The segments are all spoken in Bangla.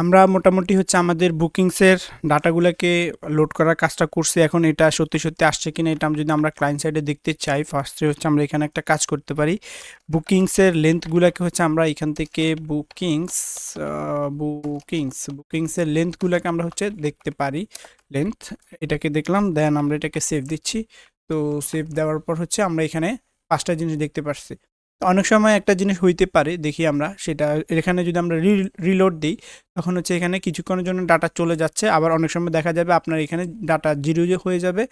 আমরা মোটামুটি হচ্ছে আমাদের বুকিংসের ডাটাগুলোকে লোড করার কাজটা করছি। এখন এটা সত্যি সত্যি আসছে কিনা এটা যদি আমরা ক্লায়েন্ট সাইডে দেখতে চাই ফার্স্টে হচ্ছে আমরা এখানে একটা কাজ করতে পারি। বুকিংসের লেন্থগুলোকে হচ্ছে আমরা এখান থেকে বুকিংস বুকিংস বুকিংসের লেন্থগুলোকে আমরা হচ্ছে দেখতে পারি। লেন্থ এটাকে দেখলাম দেন আমরা এটাকে সেভ দিচ্ছি। তো সেভ দেওয়ার পর হচ্ছে আমরা এখানে পাঁচটা জিনিস দেখতে পাচ্ছি অনেক সময় একটা জিনিস হইতে পারে, দেখি আমরা, সেটা এখানে যদি আমরা রিলোড দিই, তখন হচ্ছে এখানে কিছুক্ষণের জন্য ডাটা চলে যাচ্ছে, আবার অনেক সময় দেখা যাবে আপনার এখানে ডাটা জিরো হয়ে যাবে,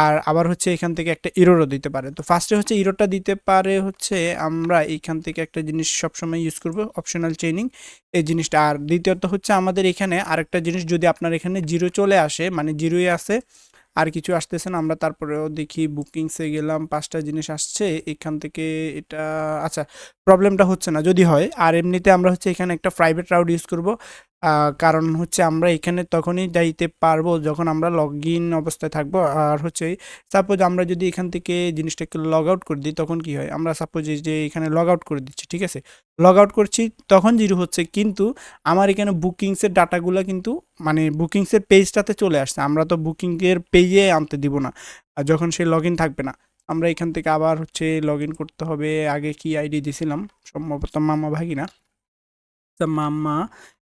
আর আবার হচ্ছে এখান থেকে একটা ইরোরও দিতে পারে। তো ফার্স্টে হচ্ছে ইরোটা দিতে পারে হচ্ছে আমরা এইখান থেকে একটা জিনিস সবসময় ইউজ করব অপশনাল চেইনিং এই জিনিসটা। আর দ্বিতীয়ত হচ্ছে আমাদের এখানে আরেকটা জিনিস যদি আপনার এখানে জিরো চলে আসে মানে জিরোই আসে আর কিছু আসতেছে না, আমরা তারপরেও দেখি বুকিংসে গেলাম, পাঁচটা জিনিস আসছে, এখান থেকে এটা আচ্ছা প্রবলেমটা হচ্ছে না, যদি হয়, আর এমনিতে আমরা হচ্ছে এখানে একটা প্রাইভেট রাউট ইউজ করব কারণ হচ্ছে আমরা এখানে তখনই যাইতে পারব যখন আমরা লগ ইন অবস্থায় থাকব। আর হচ্ছে সাপোজ আমরা যদি এখান থেকে জিনিসটাকে লগ আউট করে দিই, তখন কি হয়? আমরা সাপোজ যে এখানে লগ আউট করে দিচ্ছি, ঠিক আছে? লগ আউট করছি, তখন জিরো হচ্ছে। কিন্তু আমার এখানে বুকিংসের ডাটাগুলো কিন্তু মানে বুকিংসের পেজটাতে চলে আসছে। আমরা তো বুকিংয়ের পেজে আনতে দিব না। যখন সে লগ ইন থাকবে না, আমরা এখান থেকে আবার হচ্ছে লগ ইন করতে হবে। আগে কি আইডি দিছিলাম? সম্ভবত মামা ভাগিনা। মামা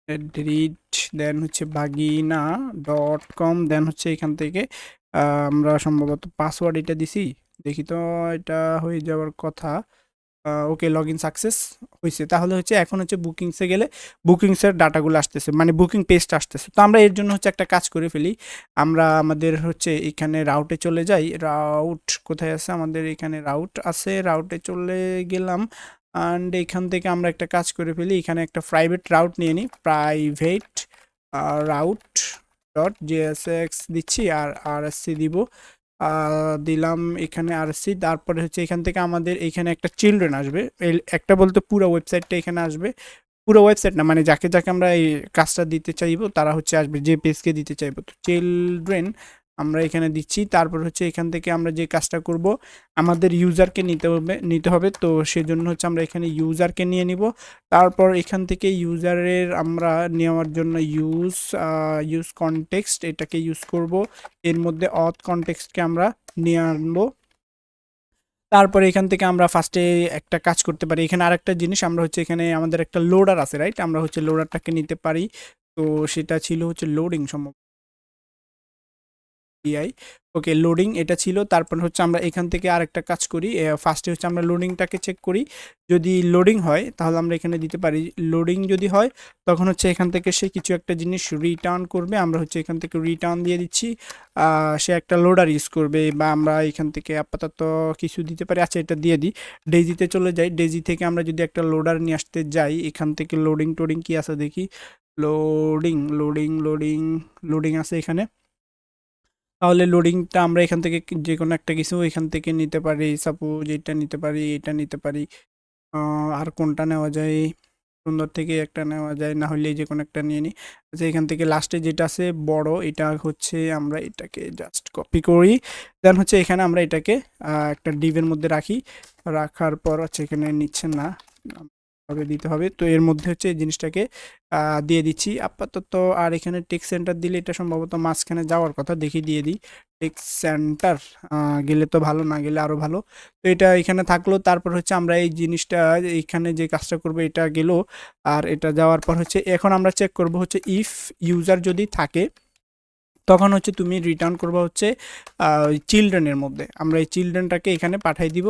রিড দেন হচ্ছে বাগিনা ডট কম দেন হচ্ছে এখান থেকে আমরা সম্ভবত পাসওয়ার্ড এটা দিছি। দেখি তো এটা হয়ে যাওয়ার কথা। ওকে লগ ইন সাকসেস হয়েছে তাহলে হচ্ছে এখন হচ্ছে বুকিংসে গেলে বুকিংসের ডাটাগুলো আসতেছে মানে বুকিং পেজটা আসতেছে। তো আমরা এর জন্য হচ্ছে একটা কাজ করে ফেলি। আমরা আমাদের হচ্ছে এখানে রাউটে চলে যাই। রাউট কোথায় আছে? আমাদের এখানে রাউট আছে। রাউটে চলে গেলাম। অ্যান্ড এখান থেকে আমরা একটা কাজ করে ফেলি। এখানে একটা প্রাইভেট রাউট নিয়ে নিই প্রাইভেট রাউট ডট জিএসএক্স দিচ্ছি আর আরএসসি দিব। দিলাম এখানে আরএসসি তারপরে হচ্ছে এখান থেকে আমাদের এখানে একটা চিলড্রেন আসবে। একটা বলতে পুরো ওয়েবসাইটটা এখানে আসবে। পুরো ওয়েবসাইট না মানে যাকে যাকে আমরা এই কাজটা দিতে চাইব, তারা হচ্ছে আসবে, যে পেজকে দিতে চাইব। তো চিলড্রেন আমরা এখানে দিচ্ছি। তারপর হচ্ছে এখান থেকে আমরা যে কাজটা করব, আমাদের ইউজারকে নিতে হবে নিতে হবে। তো সেজন্য হচ্ছে আমরা এখানে ইউজারকে নিয়ে নিব। তারপর এখান থেকে ইউজারের আমরা নেওয়ার জন্য ইউজ ইউজ কনটেক্সট এটাকে ইউজ করব। এর মধ্যে অথ কনটেক্সটকে আমরা নিয়ে আনব। তারপরে এখান থেকে আমরা ফার্স্টে একটা কাজ করতে পারি। এখানে আরেকটা জিনিস, আমরা হচ্ছে এখানে আমাদের একটা লোডার আছে রাইট আমরা হচ্ছে লোডারটাকে নিতে পারি। তো সেটা ছিল হচ্ছে লোডিং সম্ভব পিআই ওকে লোডিং এটা ছিল। তারপর হচ্ছে আমরা এখান থেকে আরেকটা কাজ করি। ফার্স্টে হচ্ছে আমরা লোডিংটাকে চেক করি। যদি লোডিং হয়, তাহলে আমরা এখানে দিতে পারি। লোডিং যদি হয়, তখন হচ্ছে এখান থেকে সে কিছু একটা জিনিস রিটার্ন করবে। আমরা হচ্ছে এখান থেকে রিটার্ন দিয়ে দিচ্ছি। সে একটা লোডার ইউজ করবে বা আমরা এখান থেকে আপাতত কিছু দিতে পারি। আচ্ছা এটা দিয়ে দিই। ডেজিতে চলে যাই। ডেজি থেকে আমরা যদি একটা লোডার নিয়ে আসতে যাই, এখান থেকে লোডিং টোডিং কি আছে দেখি? লোডিং লোডিং লোডিং লোডিং আছে এখানে। তাহলে লোডিংটা আমরা এখান থেকে যে কোনো একটা কিছু এখান থেকে নিতে পারি। সাপোজ এটা নিতে পারি এটা নিতে পারি। আর কোনটা নেওয়া যায়? সুন্দর থেকে একটা নেওয়া যায়, না হলে যে কোনো একটা নিয়ে নিই আচ্ছা এখান থেকে লাস্টে যেটা আছে, বড়, এটা হচ্ছে আমরা এটাকে জাস্ট কপি করি। দেন হচ্ছে এখানে আমরা এটাকে একটা ডিভের মধ্যে রাখি। রাখার পর হচ্ছে এখানে নিচ্ছে না। হবে দিতে হবে। তো এর মধ্যে হচ্ছে এই জিনিসটাকে দিয়ে দিচ্ছি। আপাতত আর এখানে টেক্স সেন্টার দিলে এটা সম্ভবত মাঝখানে যাওয়ার কথা। দেখি দিয়ে দিই। টেক্স সেন্টার গেলে তো ভালো, না গেলে আরও ভালো। তো এটা এখানে থাকল। তারপর হচ্ছে আমরা এই জিনিসটা এখানে যে কাজটা করব এটা গেল। আর এটা যাওয়ার পর হচ্ছে, এখন আমরা চেক করব হচ্ছে ইফ ইউজার যদি থাকে, তখন হচ্ছে তুমি রিটার্ন করব হচ্ছে চিলড্রেনের মধ্যে। আমরা এই চিলড্রেনটাকে এখানে পাঠাই দিব।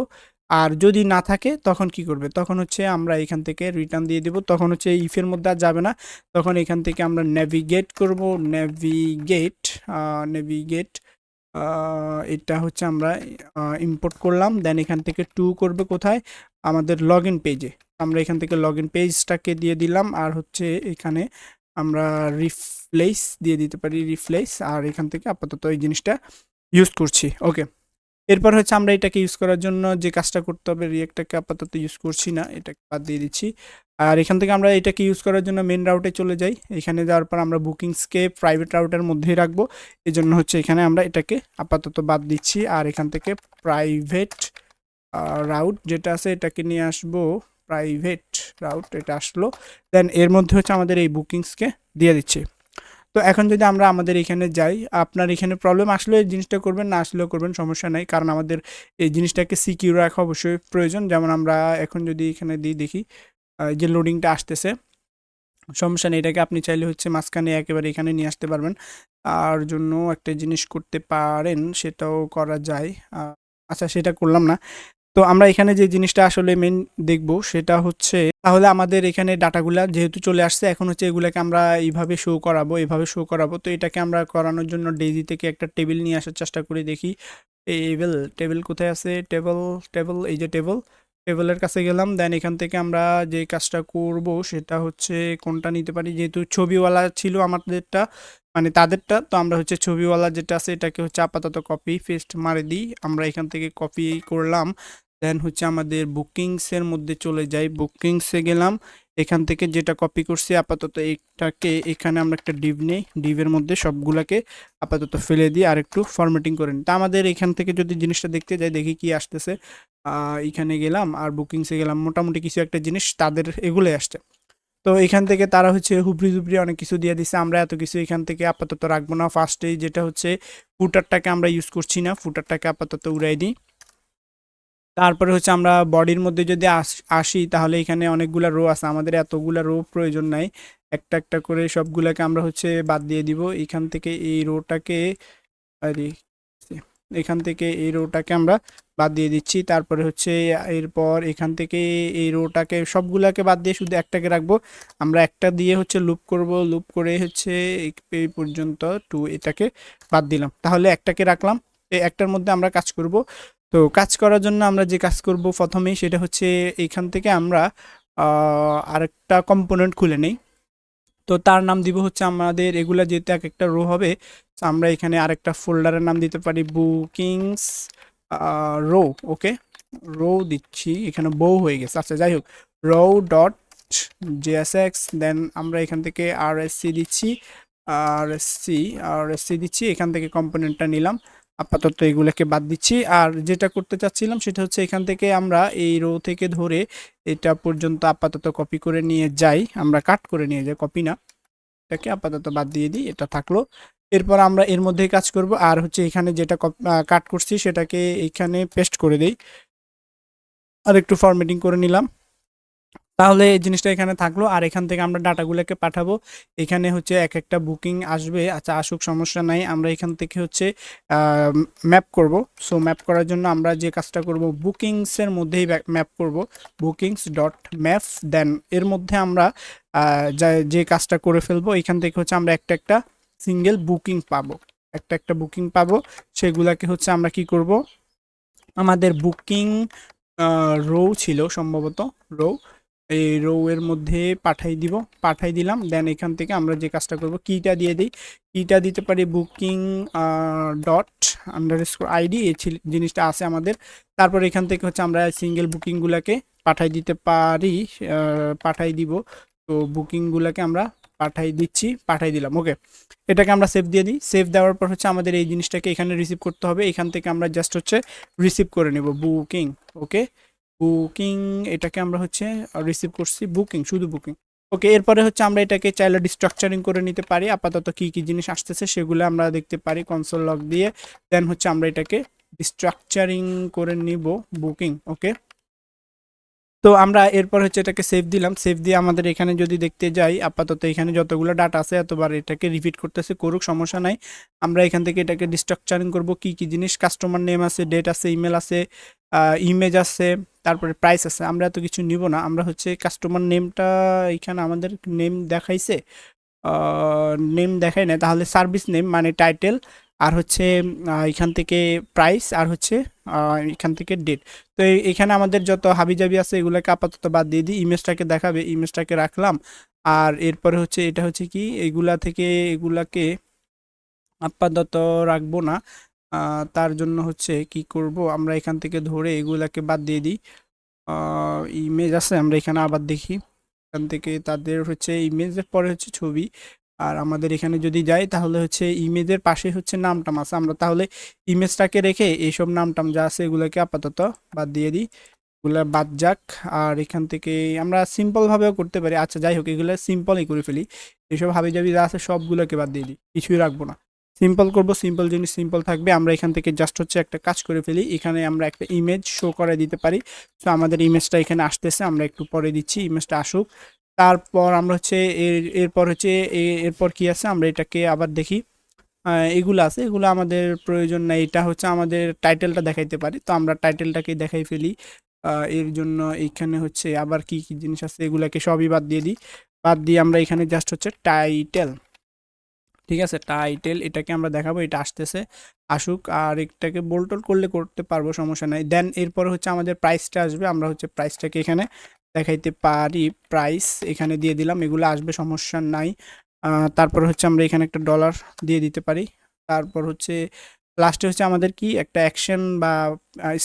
আর যদি না থাকে, তখন কি করবে? তখন হচ্ছে আমরা এখান থেকে রিটার্ন দিয়ে দেব। তখন হচ্ছে ইফের মধ্যে আর যাবে না। তখন এখান থেকে আমরা নেভিগেট করব। নেভিগেট নেভিগেট এটা হচ্ছে আমরা ইম্পোর্ট করলাম। দেন এখান থেকে টু করবে কোথায়? আমাদের লগ ইন পেজে আমরা এখান থেকে লগ ইন পেজটাকে দিয়ে দিলাম। আর হচ্ছে এখানে আমরা রিফ্লেস দিয়ে দিতে পারি। রিফ্লেস আর এখান থেকে আপাতত এই জিনিসটা ইউজ করছি। ওকে এরপর হচ্ছে আমরা এটাকে ইউজ করার জন্য যে কাজটা করতে হবে রিয়েক্টটাকে আপাতত ইউজ করছি না, এটাকে বাদ দিয়ে দিচ্ছি। আর এখান থেকে আমরা এটাকে ইউজ করার জন্য মেন রাউটে চলে যাই। এখানে যাওয়ার পর আমরা বুকিংসকে প্রাইভেট রাউটের মধ্যেই রাখব। এই জন্য হচ্ছে এখানে আমরা এটাকে আপাতত বাদ দিচ্ছি। আর এখান থেকে প্রাইভেট রাউট যেটা আছে এটাকে নিয়ে আসব। প্রাইভেট রাউট এটা আসলো। দেন এর মধ্যে হচ্ছে আমাদের এই বুকিংসকে দিয়ে দিচ্ছে। তো এখন যদি আমরা আমাদের এখানে যাই, আপনার এখানে প্রবলেম আসলে জিনিসটা করবেন, না আসলেও করবেন সমস্যা নাই। কারণ আমাদের এই জিনিসটাকে সিকিউর রাখা অবশ্যই প্রয়োজন। যেমন আমরা এখন যদি এখানে দিই দেখি যে লোডিংটা আসতেছে, সমস্যা নেই। এটাকে আপনি চাইলে হচ্ছে মাঝখানে একেবারে এখানে নিয়ে আসতে পারবেন। আর জন্য একটা জিনিস করতে পারেন, সেটাও করা যায়। আচ্ছা সেটা করলাম না। তো আমরা এখানে যে জিনিসটা আসলে মেন দেখব সেটা হচ্ছে, তাহলে আমাদের এখানে ডাটাগুলা যেহেতু চলে আসছে, এখন হচ্ছে এগুলাকে আমরা এইভাবে শো করাবো, এইভাবে শো করাবো। তো এটাকে আমরা করানোর জন্য ডেজি থেকে একটা টেবিল নিয়ে আসার চেষ্টা করে দেখি। টেবিল টেবিল কোথায় আছে? টেবল টেবিল এই যে টেবিল টেবিলের কাছে গেলাম। দেন এখান থেকে আমরা যে কাজটা করব সেটা হচ্ছে কোনটা নিতে পারি? যেহেতু ছবিওয়ালা ছিল আমাদেরটা মানে তাদেরটা, তো আমরা হচ্ছে ছবিওয়ালা যেটা আছে এটাকে হচ্ছে আপাতত কপি পেস্ট মারে দিই। আমরা এখান থেকে কপি করলাম। দেন হচ্ছে আমাদের বুকিংসের মধ্যে চলে যাই। বুকিংসে গেলাম, এখান থেকে যেটা কপি করছি, আপাতত এটাকে এখানে আমরা একটা ডিভ নেই। ডিভের মধ্যে সবগুলাকে আপাতত ফেলে দিই আর একটু ফরম্যাটিং করে নিই। তা আমাদের এখান থেকে যদি জিনিসটা দেখতে যাই, দেখি কি আসতেছে। এখানে গেলাম আর বুকিংসে গেলাম। মোটামুটি কিছু একটা জিনিস তাদের এগুলোই আসছে। তো এখান থেকে তারা হচ্ছে হুবড়ি দুবড়ি অনেক কিছু দিয়ে দিছে। আমরা এত কিছু এখান থেকে আপাতত রাখব না। ফার্স্টেই যেটা হচ্ছে ফুটারটাকে আমরা ইউজ করছি না। ফুটারটাকে আপাতত উড়াই দিই। তারপরে হচ্ছে আমরা বডির মধ্যে যদি আস- তাহলে এখানে অনেকগুলো রো আছে। আমাদের এতগুলো রো প্রয়োজন নাই। একটা একটা করে সবগুলোকে আমরা হচ্ছে বাদ দিয়ে দিব। এখান থেকে এই রোটাকে এখান থেকে এই রোটাকে আমরা বাদ দিয়ে দিচ্ছি। তারপরে হচ্ছে এরপর এখান থেকে এই রোটাকে সবগুলাকে বাদ দিয়ে শুধু একটাকে রাখব। আমরা একটা দিয়ে হচ্ছে লুপ করব। লুপ করে হচ্ছে এই পর্যন্ত টু এটাকে বাদ দিলাম। তাহলে একটাকে রাখলাম। এই একটার মধ্যে আমরা কাজ করব। তো কাজ করার জন্য আমরা যে কাজ করব প্রথমেই সেটা হচ্ছে এখান থেকে আমরা আরেকটা কম্পোনেন্ট খুলে নেই। তো তার নাম দিব হচ্ছে আমাদের এগুলা যেহেতু এক একটা রো হবে আমরা এখানে আরেকটা ফোল্ডারের নাম দিতে পারি বুকিংস রো ওকে রো দিচ্ছি, এখানে বউ হয়ে গেছে। আচ্ছা যাই হোক রো ডট জিএসএক্স দেন আমরা এখান থেকে আর এসসি দিচ্ছি আর এসসি আর এসসি দিচ্ছি, এখান থেকে কম্পোনেন্টটা নিলাম। আপাতত এগুলোকে বাদ দিচ্ছি। আর যেটা করতে চাচ্ছিলাম সেটা হচ্ছে এখান থেকে আমরা এই রো থেকে ধরে এটা পর্যন্ত আপাতত কপি করে নিয়ে যাই। আমরা কাট করে নিয়ে যাই কপি না। এটাকে আপাতত বাদ দিয়ে দিই, এটা থাকল। এরপর আমরা এর মধ্যেই কাজ করব। আর হচ্ছে এখানে যেটা কাট করছি সেটাকে এখানে পেস্ট করে দেই। আর একটু ফরম্যাটিং করে নিলাম। তাহলে এই জিনিসটা এখানে থাকল। আর এখান থেকে আমরা ডাটাগুলোকে পাঠাবো। এখানে হচ্ছে এক একটা বুকিং আসবে। আচ্ছা আসুক, সমস্যা নাই। আমরা এখান থেকে হচ্ছে ম্যাপ করব। সো, ম্যাপ করার জন্য আমরা যে কাজটা করব, বুকিংসের মধ্যেই ম্যাপ করব। বুকিংস ডট ম্যাপ দেন এর মধ্যে আমরা যে কাজটা করে ফেলব, এখান থেকে হচ্ছে আমরা একটা একটা সিঙ্গেল বুকিং পাবো। একটা একটা বুকিং পাবো। সেগুলাকে হচ্ছে আমরা কি করব? আমাদের বুকিং রো ছিল সম্ভবত, রো। এই রো এর মধ্যে পাঠাই দিব, পাঠাই দিলাম। দেন এখান থেকে আমরা যে কাজটা করব কিটা দিয়ে দিই। কিটা দিতে পারি বুকিং ডট আন্ডার আইডি এই জিনিসটা আছে আমাদের। তারপর এখান থেকে হচ্ছে আমরা সিঙ্গেল বুকিংগুলোকে পাঠাই দিতে পারি পাঠাই দিব। তো বুকিংগুলোকে আমরা পাঠাই দিচ্ছি, পাঠাই দিলাম ওকে এটাকে আমরা সেভ দিয়ে দিই। সেভ দেওয়ার পর হচ্ছে আমাদের এই জিনিসটাকে এখানে রিসিভ করতে হবে। এখান থেকে আমরা জাস্ট হচ্ছে রিসিভ করে নেব বুকিং ওকে বুকিং এটাকে আমরা হচ্ছে রিসিভ করছি বুকিং, শুধু বুকিং। ওকে, এরপরে হচ্ছে আমরা এটাকে চাইলে ডিস্ট্রাকচারিং করে নিতে পারি। আপাতত কি কি জিনিস আসতেছে সেগুলো আমরা দেখতে পারি কনসোল লক দিয়ে। দেন হচ্ছে আমরা এটাকে ডিস্ট্রাকচারিং করে নিব বুকিং, ওকে? তো আমরা এরপর হচ্ছে এটাকে সেভ দিলাম। সেভ দিয়ে আমাদের এখানে যদি দেখতে যাই, আপাতত এখানে যতগুলো ডাটা আছে এতবার এটাকে রিপিট করতেছে, করুক, সমস্যা নাই। আমরা এখান থেকে এটাকে ডিস্ট্রাকচারিং করব, কি কি জিনিস কাস্টমার নেম আছে ডেট আছে ইমেল আছে ইমেজ আছে, তারপরে প্রাইস আছে। আমরা এত কিছু নিব না। আমরা হচ্ছে কাস্টমার নেমটা এখানে আমাদের নেম দেখাইছে নেম দেখায় না তাহলে সার্ভিস নেম মানে টাইটেল আর হচ্ছে এখান থেকে প্রাইস আর হচ্ছে এখান থেকে ডেট তো এখানে আমাদের যত হাবিজাবি আছে, এগুলোকে আপাতত বাদ দিয়ে দিই। ইমেজটাকে দেখাবে, ইমেজটাকে রাখলাম। আর এরপরে হচ্ছে, এটা হচ্ছে কি, এগুলা থেকে এগুলাকে আপাতত রাখব না। তার জন্য হচ্ছে কি করব, আমরা এখান থেকে ধরে এগুলাকে বাদ দিয়ে দিই। ইমেজ আছে, আমরা এখানে আবার দেখি। এখান থেকে তাদের হচ্ছে ইমেজের পরে হচ্ছে ছবি। আর আমাদের এখানে যদি যাই, তাহলে হচ্ছে ইমেজের পাশে হচ্ছে নামটাম আছে। আমরা তাহলে ইমেজটাকে রেখে এইসব নামটাম যা আছে এগুলোকে আপাতত বাদ দিয়ে দিই। এগুলা বাদ যাক। আর এখান থেকে আমরা সিম্পলভাবেও করতে পারি। আচ্ছা যাই হোক, এগুলো সিম্পলই করে ফেলি। এইসব হাবি জাবি যা আছে সবগুলোকে বাদ দিয়ে দিই। কিছুই রাখব না। সিম্পল করব, সিম্পল জিনিস সিম্পল থাকবে। আমরা এখান থেকে জাস্ট হচ্ছে একটা কাজ করে ফেলি। এখানে আমরা একটা ইমেজ শো করে দিতে পারি। তো আমাদের ইমেজটা এখানে আসতেছে। আমরা একটু পরে দিচ্ছি। ইমেজটা আসুক। তারপর আমরা হচ্ছে এর, এরপর হচ্ছে এরপর কি আছে? আমরা এটাকে আবার দেখি। এগুলো আছে। এগুলো আমাদের প্রয়োজন নাই। এটা হচ্ছে আমাদের টাইটেলটা দেখাইতে পারি। তো আমরা টাইটেলটাকে দেখাই ফেলি। এর জন্য এইখানে হচ্ছে আবার কি কি জিনিস আছে? এগুলাকে সবই বাদ দিয়ে দিই। বাদ দিয়ে আমরা এখানে জাস্ট হচ্ছে টাইটেল। ঠিক আছে? টাইটেল, এটাকে আমরা দেখাবো। এটা আসতেছে। আসুক। আর এটাকে বোল্টল করলে করতে পারব, সমস্যা নাই। দেন এরপর হচ্ছে আমাদের প্রাইসটা আসবে। আমরা হচ্ছে প্রাইসটাকে এখানে দেখাইতে পারি প্রাইস এখানে দিয়ে দিলাম, এগুলো আসবে সমস্যা নাই। তারপর হচ্ছে আমরা এখানে একটা ডলার দিয়ে দিতে পারি। তারপর হচ্ছে লাস্টে হচ্ছে আমাদের কি একটা অ্যাকশন বা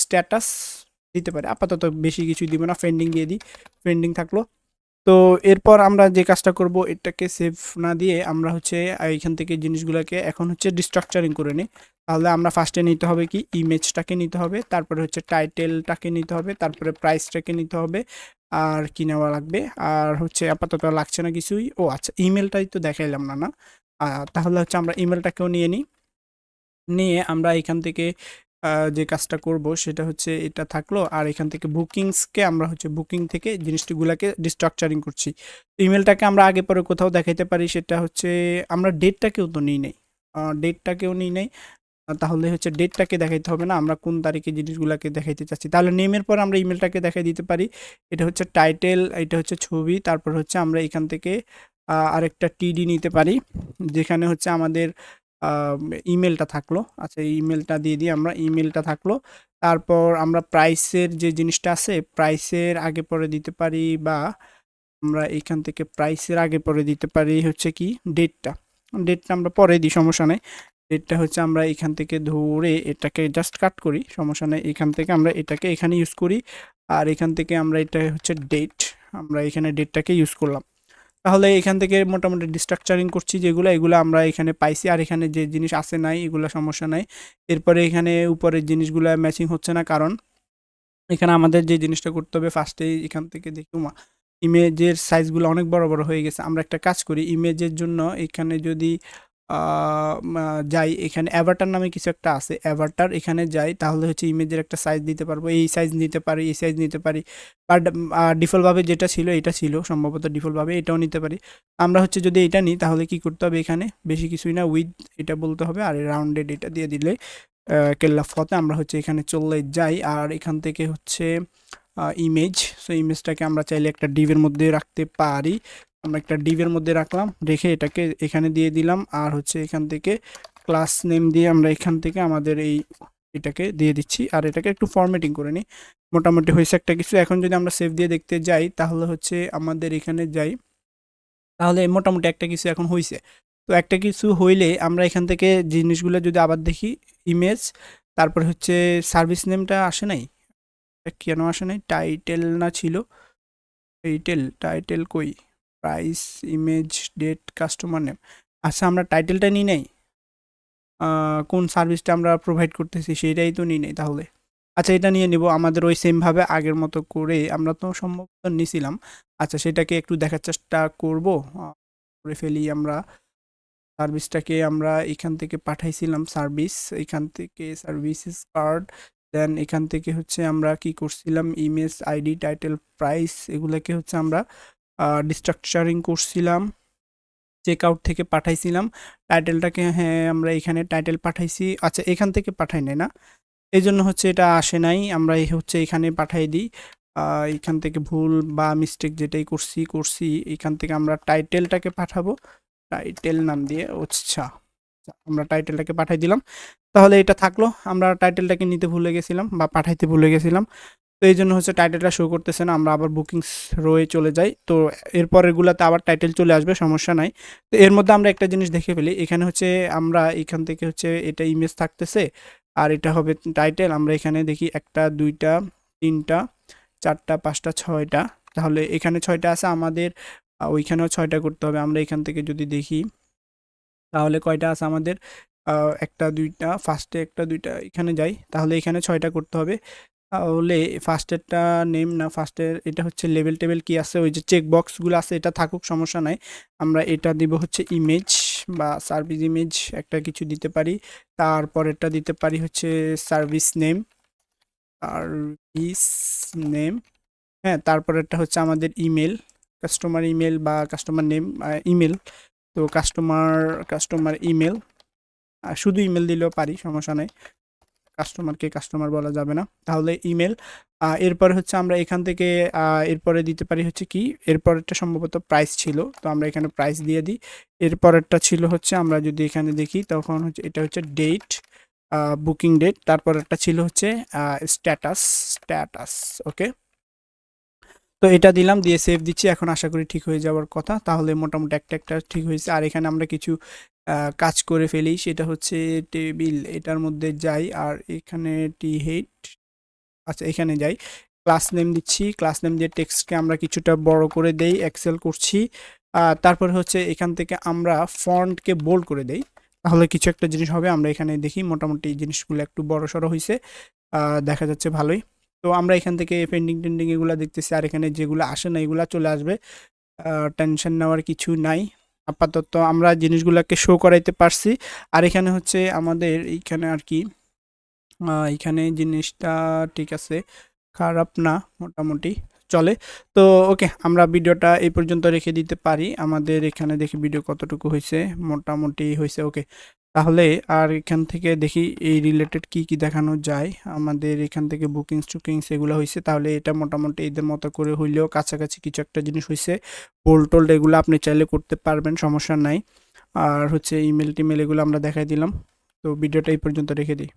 স্ট্যাটাস দিতে পারি। আপাতত বেশি কিছু দিব না ফেন্ডিং দিয়ে দিই। ফেন্ডিং থাকল। তো এরপর আমরা যে কাজটা করব, এটাকে সেভ না দিয়ে আমরা হচ্ছে এইখান থেকে জিনিসগুলোকে এখন হচ্ছে ডিস্ট্রাকচারিং করে নিই। তাহলে আমরা ফার্স্টে নিতে হবে কি? ইমেজটাকে নিতে হবে, তারপরে হচ্ছে টাইটেলটাকে নিতে হবে, তারপরে প্রাইসটাকে নিতে হবে, আর কি নেওয়া লাগবে? আর হচ্ছে আপাতত লাগছে না কিছুই। ও আচ্ছা ইমেলটাই তো দেখাইলাম না না? তাহলে হচ্ছে আমরা ইমেলটাকেও নিয়ে নিই। নিয়ে আমরা এখান থেকে যে কাজটা করব সেটা হচ্ছে এটা থাকল। আর এখান থেকে বুকিংসকে আমরা হচ্ছে বুকিং থেকে জিনিসগুলোকে ডিস্ট্রাকচারিং করছি। ইমেলটাকে আমরা আগে পরে কোথাও দেখাইতে পারি সেটা হচ্ছে আমরা ডেটটাকেও তো নিই নাই। ডেটটাকেও নিই নেই। তাহলে হচ্ছে ডেটটাকে দেখাইতে হবে না। আমরা কোন তারিখে জিনিসগুলোকে দেখাইতে চাচ্ছি। তাহলে নেমের পর আমরা ইমেলটাকে দেখাই দিতে পারি। এটা হচ্ছে টাইটেল এটা হচ্ছে ছবি, তারপর হচ্ছে আমরা এখান থেকে আরেকটা টিডি নিতে পারি। যেখানে হচ্ছে আমাদের ইমেলটা থাকল। আচ্ছা ইমেলটা দিয়ে দিই আমরা ইমেলটা থাকল। তারপর আমরা প্রাইসের যে জিনিসটা আছে প্রাইসের আগে পরে দিতে পারি বা আমরা এখান থেকে প্রাইসের আগে পরে দিতে পারি হচ্ছে কি ডেটটা ডেটটা আমরা পরে দিই, সমস্যা নেই। ডেটটা হচ্ছে আমরা এখান থেকে ধরে এটাকে জাস্ট কাট করি, সমস্যা নেই। এখান থেকে আমরা এটাকে এখানে ইউজ করি। আর এখান থেকে আমরা এটা হচ্ছে ডেট আমরা এখানে ডেটটাকে ইউজ করলাম। তাহলে এখান থেকে মোটামুটি ডিস্ট্রাকচারিং করছি যেগুলো, এগুলো আমরা এখানে পাইছি। আর এখানে যে জিনিস আছে নাই, এগুলো সমস্যা নাই। এরপরে এখানে উপরের জিনিসগুলো ম্যাচিং হচ্ছে না, কারণ এখানে আমাদের যে জিনিসটা করতে হবে ফার্স্টেই এখান থেকে দেখি, উমা ইমেজের সাইজগুলো অনেক বড় বড় হয়ে গেছে। আমরা একটা কাজ করি ইমেজের জন্য এখানে যদি যাই এখানে অ্যাভাটার নামে কিছু একটা আছে। অ্যাভাটার এখানে যাই, তাহলে হচ্ছে ইমেজের একটা সাইজ দিতে পারব। এই সাইজ নিতে পারি, এই সাইজ নিতে পারি। বাট ডিফল্টভাবে যেটা ছিল, এটা ছিল। সম্ভবত ডিফল্টভাবে এটাও নিতে পারি। আমরা হচ্ছে যদি এটা নিই, তাহলে কি করতে হবে এখানে? বেশি কিছুই না উইথ এটা বলতে হবে। আর রাউন্ডেড এটা দিয়ে দিলে কেল্লা ফতে আমরা হচ্ছে এখানে চললে যাই। আর এখান থেকে হচ্ছে ইমেজ সো ইমেজটাকে আমরা চাইলে একটা ডিভের মধ্যে রাখতে পারি। আমরা একটা ডিভের মধ্যে রাখলাম, রেখে এটাকে এখানে দিয়ে দিলাম, আর হচ্ছে এখান থেকে ক্লাস নেম দিয়ে আমরা এখান থেকে আমাদের এই এটাকে দিয়ে দিচ্ছি, আর এটাকে একটু ফরম্যাটিং করে নিই। মোটামুটি হয়েছে একটা কিছু, এখন যদি আমরা সেভ দিয়ে দেখতে যাই, তাহলে হচ্ছে আমাদের এখানে যাই, তাহলে মোটামুটি একটা কিছু এখন হয়েছে তো একটা কিছু হইলে আমরা এখান থেকে জিনিসগুলো যদি আবার দেখি ইমেজ তারপর হচ্ছে সার্ভিস নেমটা আসে নাই? কেন আসে নাই? টাইটেল না ছিল? টাইটেল টাইটেল কই? Price image date customer name আচ্ছা আমরা টাইটেলটা নিই নাই? কোন সার্ভিসটা আমরা প্রোভাইড করতেছি সেটাই তো নিই নাই তাহলে। আচ্ছা এটা নিয়ে নিব। আমাদের ওই সেমভাবে আগের মতো করে আমরা তো সম্ভবত নিছিলাম। আচ্ছা সেটাকে একটু দেখার চেষ্টা করব। করে ফেলি আমরা। সার্ভিসটাকে আমরা এখান থেকে পাঠাইছিলাম সার্ভিস এখান থেকে সার্ভিসেস কার্ড দেন এখান থেকে হচ্ছে আমরা কি করছিলাম? ইমেজ আইডি টাইটেল প্রাইস এগুলোকে হচ্ছে আমরা ডিস্ট্রাকচারিং করছিলাম চেক আউট থেকে পাঠাইছিলাম। টাইটেলটাকে হ্যাঁ আমরা এখানে টাইটেল পাঠাইছি। আচ্ছা এখান থেকে পাঠাই নাই না। এই জন্য হচ্ছে এটা আসে নাই। আমরা হচ্ছে এখানে পাঠাই দিই। এখান থেকে ভুল বা মিস্টেক যেটাই করছি করছি এখান থেকে আমরা টাইটেলটাকে পাঠাবো। টাইটেল নাম দিয়ে আচ্ছা আচ্ছা, আমরা টাইটেলটাকে পাঠাই দিলাম। তাহলে এটা থাকল। আমরা টাইটেলটাকে নিতে ভুলে গেছিলাম বা পাঠাইতে ভুলে গেছিলাম। তো এই জন্য হচ্ছে টাইটেলটা শো করতেছে না, আমরা আবার বুকিংস রয়ে চলে যাই। তো এরপরেরগুলোতে আবার টাইটেল চলে আসবে, সমস্যা নাই। তো এর মধ্যে আমরা একটা জিনিস দেখে ফেলি, এখানে হচ্ছে আমরা এখান থেকে হচ্ছে এটা ইমেজ থাকতেছে, আর এটা হবে টাইটেল আমরা এখানে দেখি একটা, দুইটা, তিনটা, চারটা, পাঁচটা, ছয়টা। তাহলে এখানে ছয়টা আছে, আমাদের ওইখানেও ছয়টা করতে হবে। আমরা এখান থেকে যদি দেখি, তাহলে কয়টা আছে আমাদের? একটা, দুইটা ফার্স্টে একটা, দুইটা, এখানে যাই, তাহলে এখানে ছয়টা করতে হবে। তাহলে ফার্স্টেরটা নেম না ফার্স্টের এটা হচ্ছে লেভেল টেবিল কি আছে? ওই যে চেক বক্সগুলো আছে, এটা থাকুক, সমস্যা নাই। আমরা এটা দিব হচ্ছে ইমেজ বা সার্ভিস ইমেজ একটা কিছু দিতে পারি। তারপরেরটা দিতে পারি হচ্ছে সার্ভিস নেম সার্ভিস নেম হ্যাঁ তারপরেরটা হচ্ছে আমাদের ইমেল কাস্টমার ইমেল বা কাস্টমার নেম ইমেল তো কাস্টমার কাস্টমার ইমেল শুধু ইমেল দিলেও পারি, সমস্যা নেই। কাস্টমারকে কাস্টমার বলা যাবে না। তাহলে ইমেল এরপরে হচ্ছে আমরা এখান থেকে এরপরে দিতে পারি হচ্ছে কি, এরপরেরটা সম্ভবত প্রাইস ছিল, তো আমরা এখানে প্রাইস দিয়ে দিই। এরপরেরটা ছিল হচ্ছে আমরা যদি এখানে দেখি, তখন হচ্ছে, এটা হচ্ছে ডেট বুকিং ডেট তারপরেরটা ছিল হচ্ছে স্ট্যাটাস স্ট্যাটাস ওকে তো এটা দিলাম, দিয়ে সেভ দিচ্ছি। এখন আশা করি ঠিক হয়ে যাওয়ার কথা। তাহলে মোটামুটি একটা একটা ঠিক হয়েছে। আর এখানে আমরা কিছু কাজ করে ফেলি। সেটা হচ্ছে টেবিল এটার মধ্যে যাই। আর এখানে টি হেড আচ্ছা এখানে যাই। ক্লাস নেম দিচ্ছি। ক্লাস নেম দিয়ে টেক্সটকে আমরা কিছুটা বড় করে দেই এক্সেল করছি। তারপরে হচ্ছে এখান থেকে আমরা ফন্টকে বোল্ড করে দেই। তাহলে কিছু একটা জিনিস হবে। আমরা এখানে দেখি মোটামুটি জিনিসগুলো একটু বড় সড়ো হয়েছে দেখা যাচ্ছে ভালোই। তো আমরা এখান থেকে পেন্ডিং টেন্ডিং এগুলো দেখতেছি। আর এখানে যেগুলো আসে না, এগুলো চলে আসবে। টেনশন নেওয়ার কিছু নাই। আপাতত আমরা জিনিসগুলোকে শো করাইতে পারছি। আর এখানে হচ্ছে আমাদের এইখানে আর কি এখানে জিনিসটা ঠিক আছে, খারাপ না, মোটামুটি চলে। তো ওকে আমরা ভিডিওটা এই পর্যন্ত রেখে দিতে পারি। আমাদের এখানে দেখি ভিডিও কতটুকু হয়েছে মোটামুটি হয়েছে ওকে তাহলে আর এখান থেকে দেখি এই রিলেটেড কি কি দেখানো যায়। আমাদের এখান থেকে বুকিংস টুকিংস এগুলো হয়েছে তাহলে এটা মোটামুটি এদের মতো করে হইলেও কাছাকাছি কিছু একটা জিনিস হয়েছে বোল্ড টোল্ড এগুলো আপনি চাইলে করতে পারবেন, সমস্যা নাই। আর হচ্ছে ইমেল টিমেল এগুলো আমরা দেখাই দিলাম। তো ভিডিওটা এই পর্যন্ত রেখে দিই।